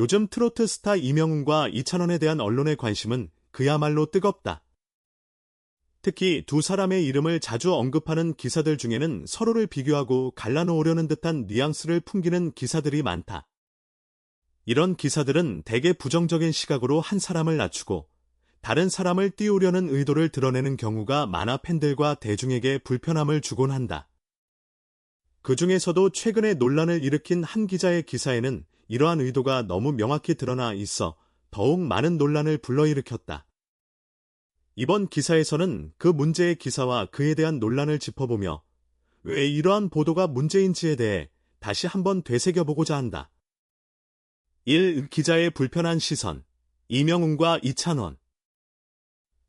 요즘 트로트 스타 이명웅과 이찬원에 대한 언론의 관심은 그야말로 뜨겁다. 특히 두 사람의 이름을 자주 언급하는 기사들 중에는 서로를 비교하고 갈라놓으려는 듯한 뉘앙스를 풍기는 기사들이 많다. 이런 기사들은 대개 부정적인 시각으로 한 사람을 낮추고 다른 사람을 띄우려는 의도를 드러내는 경우가 많아 팬들과 대중에게 불편함을 주곤 한다. 그 중에서도 최근에 논란을 일으킨 한 기자의 기사에는 이러한 의도가 너무 명확히 드러나 있어 더욱 많은 논란을 불러일으켰다. 이번 기사에서는 그 문제의 기사와 그에 대한 논란을 짚어보며 왜 이러한 보도가 문제인지에 대해 다시 한번 되새겨보고자 한다. 1. 기자의 불편한 시선 이명웅과 이찬원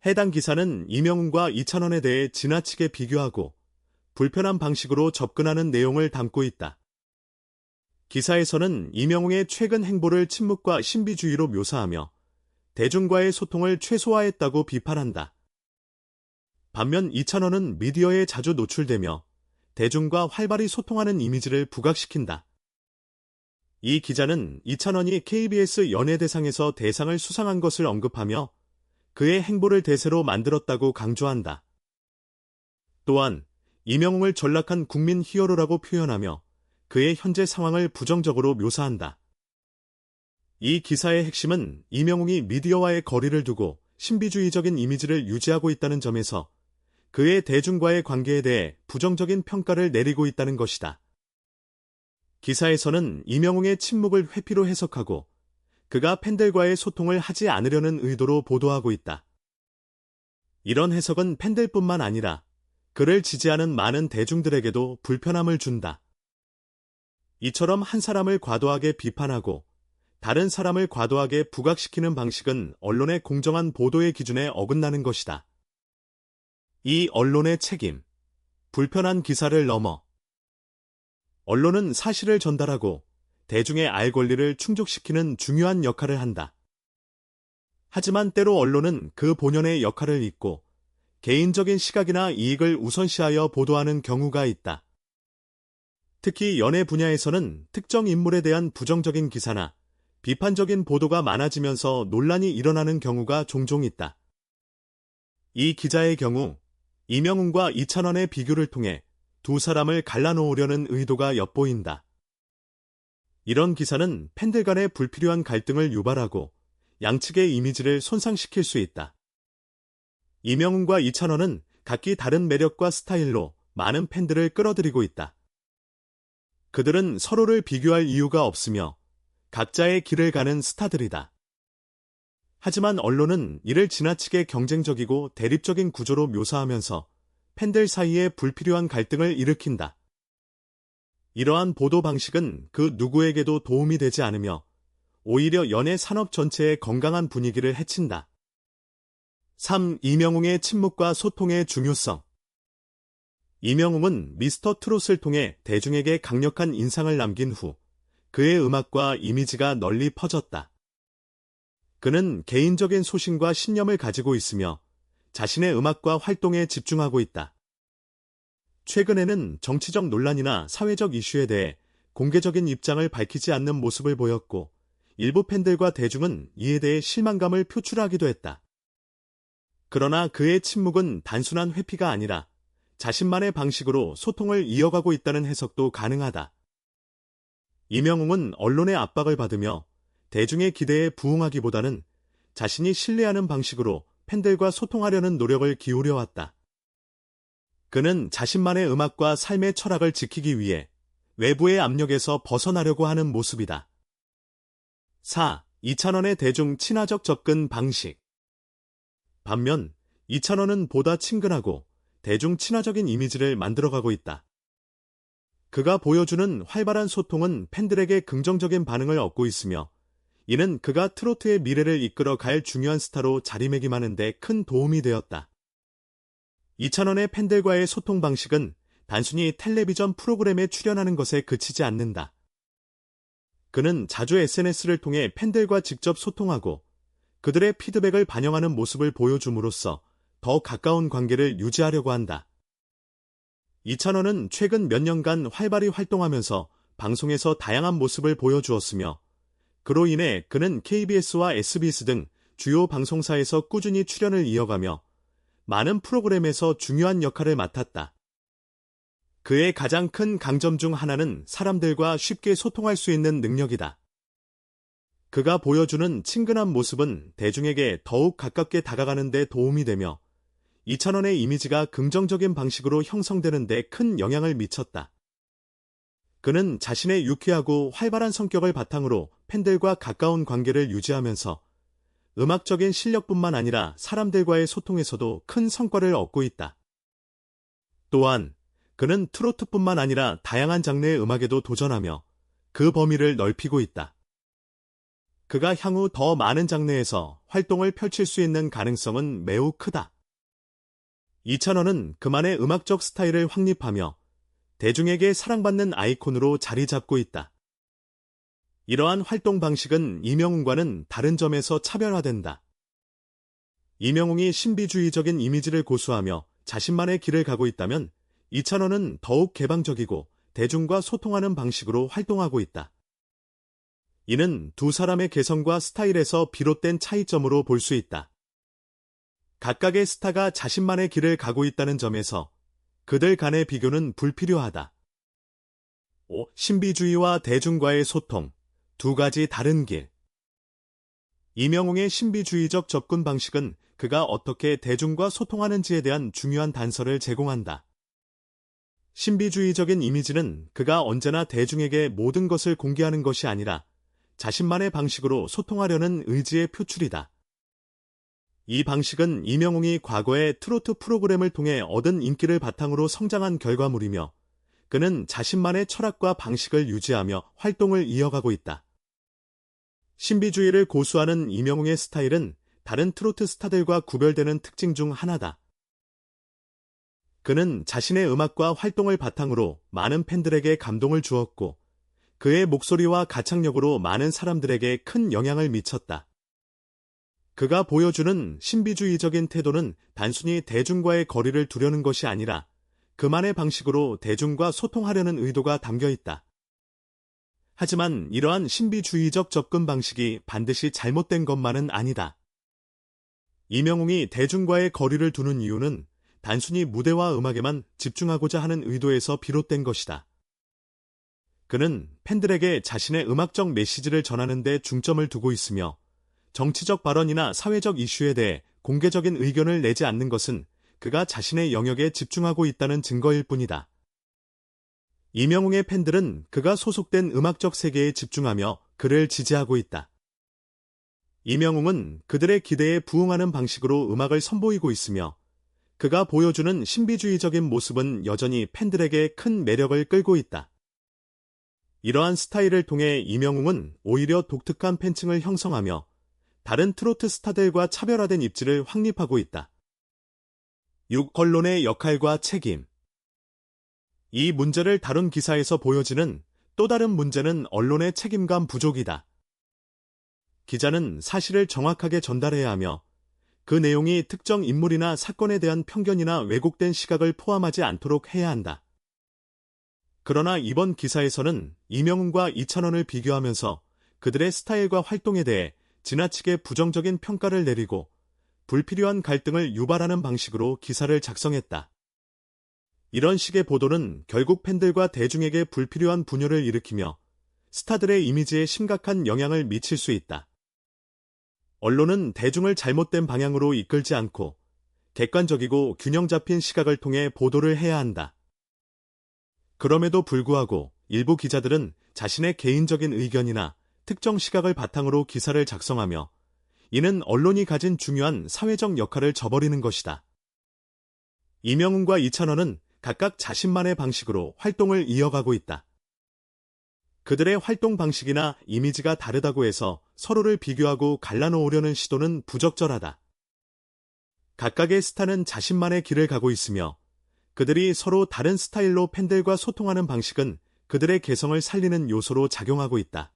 해당 기사는 이명웅과 이찬원에 대해 지나치게 비교하고 불편한 방식으로 접근하는 내용을 담고 있다. 기사에서는 이명웅의 최근 행보를 침묵과 신비주의로 묘사하며 대중과의 소통을 최소화했다고 비판한다. 반면 이찬원은 미디어에 자주 노출되며 대중과 활발히 소통하는 이미지를 부각시킨다. 이 기자는 이찬원이 KBS 연예대상에서 대상을 수상한 것을 언급하며 그의 행보를 대세로 만들었다고 강조한다. 또한 이명웅을 전락한 국민 히어로라고 표현하며 그의 현재 상황을 부정적으로 묘사한다. 이 기사의 핵심은 이명웅이 미디어와의 거리를 두고 신비주의적인 이미지를 유지하고 있다는 점에서 그의 대중과의 관계에 대해 부정적인 평가를 내리고 있다는 것이다. 기사에서는 이명웅의 침묵을 회피로 해석하고 그가 팬들과의 소통을 하지 않으려는 의도로 보도하고 있다. 이런 해석은 팬들뿐만 아니라 그를 지지하는 많은 대중들에게도 불편함을 준다. 이처럼 한 사람을 과도하게 비판하고 다른 사람을 과도하게 부각시키는 방식은 언론의 공정한 보도의 기준에 어긋나는 것이다. 이 언론의 책임, 불편한 기사를 넘어 언론은 사실을 전달하고 대중의 알 권리를 충족시키는 중요한 역할을 한다. 하지만 때로 언론은 그 본연의 역할을 잊고 개인적인 시각이나 이익을 우선시하여 보도하는 경우가 있다. 특히 연예 분야에서는 특정 인물에 대한 부정적인 기사나 비판적인 보도가 많아지면서 논란이 일어나는 경우가 종종 있다. 이 기자의 경우 이명웅과 이찬원의 비교를 통해 두 사람을 갈라놓으려는 의도가 엿보인다. 이런 기사는 팬들 간의 불필요한 갈등을 유발하고 양측의 이미지를 손상시킬 수 있다. 이명훈과 이찬원은 각기 다른 매력과 스타일로 많은 팬들을 끌어들이고 있다. 그들은 서로를 비교할 이유가 없으며 각자의 길을 가는 스타들이다. 하지만 언론은 이를 지나치게 경쟁적이고 대립적인 구조로 묘사하면서 팬들 사이에 불필요한 갈등을 일으킨다. 이러한 보도 방식은 그 누구에게도 도움이 되지 않으며 오히려 연예 산업 전체의 건강한 분위기를 해친다. 3. 이명웅의 침묵과 소통의 중요성 이명웅은 미스터 트롯을 통해 대중에게 강력한 인상을 남긴 후 그의 음악과 이미지가 널리 퍼졌다. 그는 개인적인 소신과 신념을 가지고 있으며 자신의 음악과 활동에 집중하고 있다. 최근에는 정치적 논란이나 사회적 이슈에 대해 공개적인 입장을 밝히지 않는 모습을 보였고 일부 팬들과 대중은 이에 대해 실망감을 표출하기도 했다. 그러나 그의 침묵은 단순한 회피가 아니라 자신만의 방식으로 소통을 이어가고 있다는 해석도 가능하다. 이명웅은 언론의 압박을 받으며 대중의 기대에 부응하기보다는 자신이 신뢰하는 방식으로 팬들과 소통하려는 노력을 기울여 왔다. 그는 자신만의 음악과 삶의 철학을 지키기 위해 외부의 압력에서 벗어나려고 하는 모습이다. 4. 이찬원의 대중 친화적 접근 방식 반면 이찬원은 보다 친근하고 대중 친화적인 이미지를 만들어가고 있다. 그가 보여주는 활발한 소통은 팬들에게 긍정적인 반응을 얻고 있으며 이는 그가 트로트의 미래를 이끌어 갈 중요한 스타로 자리매김하는 데 큰 도움이 되었다. 이찬원의 팬들과의 소통 방식은 단순히 텔레비전 프로그램에 출연하는 것에 그치지 않는다. 그는 자주 SNS를 통해 팬들과 직접 소통하고 그들의 피드백을 반영하는 모습을 보여줌으로써 더 가까운 관계를 유지하려고 한다. 이찬원은 최근 몇 년간 활발히 활동하면서 방송에서 다양한 모습을 보여주었으며 그로 인해 그는 KBS와 SBS 등 주요 방송사에서 꾸준히 출연을 이어가며 많은 프로그램에서 중요한 역할을 맡았다. 그의 가장 큰 강점 중 하나는 사람들과 쉽게 소통할 수 있는 능력이다. 그가 보여주는 친근한 모습은 대중에게 더욱 가깝게 다가가는 데 도움이 되며 2천원의 이미지가 긍정적인 방식으로 형성되는 데 큰 영향을 미쳤다. 그는 자신의 유쾌하고 활발한 성격을 바탕으로 팬들과 가까운 관계를 유지하면서 음악적인 실력뿐만 아니라 사람들과의 소통에서도 큰 성과를 얻고 있다. 또한 그는 트로트뿐만 아니라 다양한 장르의 음악에도 도전하며 그 범위를 넓히고 있다. 그가 향후 더 많은 장르에서 활동을 펼칠 수 있는 가능성은 매우 크다. 이찬원은 그만의 음악적 스타일을 확립하며 대중에게 사랑받는 아이콘으로 자리 잡고 있다. 이러한 활동 방식은 이명웅과는 다른 점에서 차별화된다. 이명웅이 신비주의적인 이미지를 고수하며 자신만의 길을 가고 있다면 이찬원은 더욱 개방적이고 대중과 소통하는 방식으로 활동하고 있다. 이는 두 사람의 개성과 스타일에서 비롯된 차이점으로 볼 수 있다. 각각의 스타가 자신만의 길을 가고 있다는 점에서 그들 간의 비교는 불필요하다. 5. 신비주의와 대중과의 소통. 두 가지 다른 길. 이명웅의 신비주의적 접근 방식은 그가 어떻게 대중과 소통하는지에 대한 중요한 단서를 제공한다. 신비주의적인 이미지는 그가 언제나 대중에게 모든 것을 공개하는 것이 아니라 자신만의 방식으로 소통하려는 의지의 표출이다. 이 방식은 이명웅이 과거의 트로트 프로그램을 통해 얻은 인기를 바탕으로 성장한 결과물이며 그는 자신만의 철학과 방식을 유지하며 활동을 이어가고 있다. 신비주의를 고수하는 이명웅의 스타일은 다른 트로트 스타들과 구별되는 특징 중 하나다. 그는 자신의 음악과 활동을 바탕으로 많은 팬들에게 감동을 주었고 그의 목소리와 가창력으로 많은 사람들에게 큰 영향을 미쳤다. 그가 보여주는 신비주의적인 태도는 단순히 대중과의 거리를 두려는 것이 아니라 그만의 방식으로 대중과 소통하려는 의도가 담겨 있다. 하지만 이러한 신비주의적 접근 방식이 반드시 잘못된 것만은 아니다. 이명웅이 대중과의 거리를 두는 이유는 단순히 무대와 음악에만 집중하고자 하는 의도에서 비롯된 것이다. 그는 팬들에게 자신의 음악적 메시지를 전하는 데 중점을 두고 있으며 정치적 발언이나 사회적 이슈에 대해 공개적인 의견을 내지 않는 것은 그가 자신의 영역에 집중하고 있다는 증거일 뿐이다. 이명웅의 팬들은 그가 소속된 음악적 세계에 집중하며 그를 지지하고 있다. 이명웅은 그들의 기대에 부응하는 방식으로 음악을 선보이고 있으며 그가 보여주는 신비주의적인 모습은 여전히 팬들에게 큰 매력을 끌고 있다. 이러한 스타일을 통해 이명웅은 오히려 독특한 팬층을 형성하며 다른 트로트 스타들과 차별화된 입지를 확립하고 있다. 6. 언론의 역할과 책임 이 문제를 다룬 기사에서 보여지는 또 다른 문제는 언론의 책임감 부족이다. 기자는 사실을 정확하게 전달해야 하며 그 내용이 특정 인물이나 사건에 대한 편견이나 왜곡된 시각을 포함하지 않도록 해야 한다. 그러나 이번 기사에서는 이명훈과 이찬원을 비교하면서 그들의 스타일과 활동에 대해 지나치게 부정적인 평가를 내리고 불필요한 갈등을 유발하는 방식으로 기사를 작성했다. 이런 식의 보도는 결국 팬들과 대중에게 불필요한 분열을 일으키며 스타들의 이미지에 심각한 영향을 미칠 수 있다. 언론은 대중을 잘못된 방향으로 이끌지 않고 객관적이고 균형 잡힌 시각을 통해 보도를 해야 한다. 그럼에도 불구하고 일부 기자들은 자신의 개인적인 의견이나 특정 시각을 바탕으로 기사를 작성하며 이는 언론이 가진 중요한 사회적 역할을 저버리는 것이다. 이명훈과 이찬원은 각각 자신만의 방식으로 활동을 이어가고 있다. 그들의 활동 방식이나 이미지가 다르다고 해서 서로를 비교하고 갈라놓으려는 시도는 부적절하다. 각각의 스타는 자신만의 길을 가고 있으며 그들이 서로 다른 스타일로 팬들과 소통하는 방식은 그들의 개성을 살리는 요소로 작용하고 있다.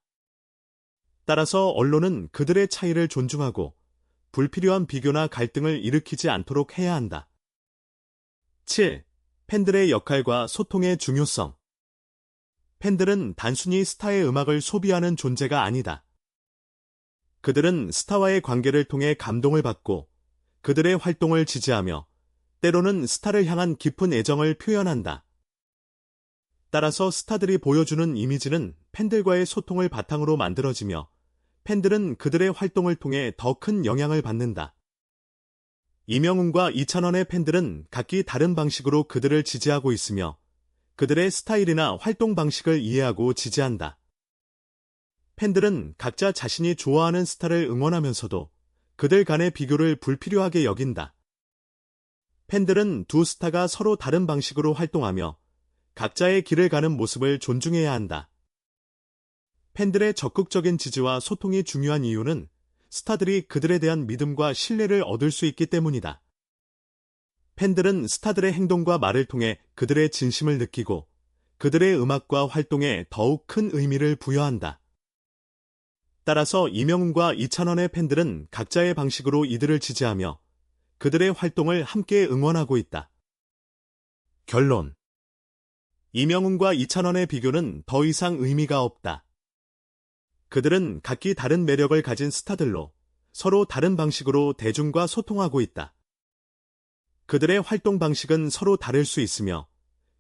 따라서 언론은 그들의 차이를 존중하고 불필요한 비교나 갈등을 일으키지 않도록 해야 한다. 7. 팬들의 역할과 소통의 중요성. 팬들은 단순히 스타의 음악을 소비하는 존재가 아니다. 그들은 스타와의 관계를 통해 감동을 받고 그들의 활동을 지지하며 때로는 스타를 향한 깊은 애정을 표현한다. 따라서 스타들이 보여주는 이미지는 팬들과의 소통을 바탕으로 만들어지며 팬들은 그들의 활동을 통해 더 큰 영향을 받는다. 이명훈과 이찬원의 팬들은 각기 다른 방식으로 그들을 지지하고 있으며 그들의 스타일이나 활동 방식을 이해하고 지지한다. 팬들은 각자 자신이 좋아하는 스타를 응원하면서도 그들 간의 비교를 불필요하게 여긴다. 팬들은 두 스타가 서로 다른 방식으로 활동하며 각자의 길을 가는 모습을 존중해야 한다. 팬들의 적극적인 지지와 소통이 중요한 이유는 스타들이 그들에 대한 믿음과 신뢰를 얻을 수 있기 때문이다. 팬들은 스타들의 행동과 말을 통해 그들의 진심을 느끼고 그들의 음악과 활동에 더욱 큰 의미를 부여한다. 따라서 이명훈과 이찬원의 팬들은 각자의 방식으로 이들을 지지하며 그들의 활동을 함께 응원하고 있다. 결론 이명훈과 이찬원의 비교는 더 이상 의미가 없다. 그들은 각기 다른 매력을 가진 스타들로 서로 다른 방식으로 대중과 소통하고 있다. 그들의 활동 방식은 서로 다를 수 있으며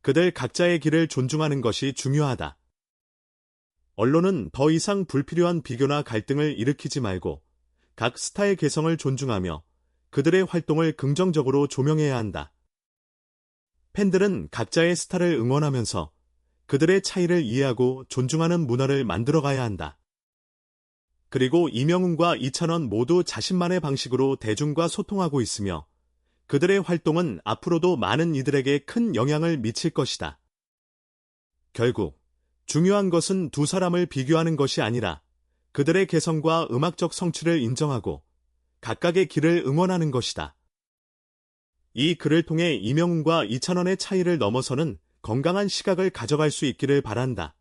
그들 각자의 길을 존중하는 것이 중요하다. 언론은 더 이상 불필요한 비교나 갈등을 일으키지 말고 각 스타의 개성을 존중하며 그들의 활동을 긍정적으로 조명해야 한다. 팬들은 각자의 스타를 응원하면서 그들의 차이를 이해하고 존중하는 문화를 만들어가야 한다. 그리고 이명훈과 이찬원 모두 자신만의 방식으로 대중과 소통하고 있으며 그들의 활동은 앞으로도 많은 이들에게 큰 영향을 미칠 것이다. 결국 중요한 것은 두 사람을 비교하는 것이 아니라 그들의 개성과 음악적 성취를 인정하고 각각의 길을 응원하는 것이다. 이 글을 통해 이명훈과 이찬원의 차이를 넘어서는 건강한 시각을 가져갈 수 있기를 바란다.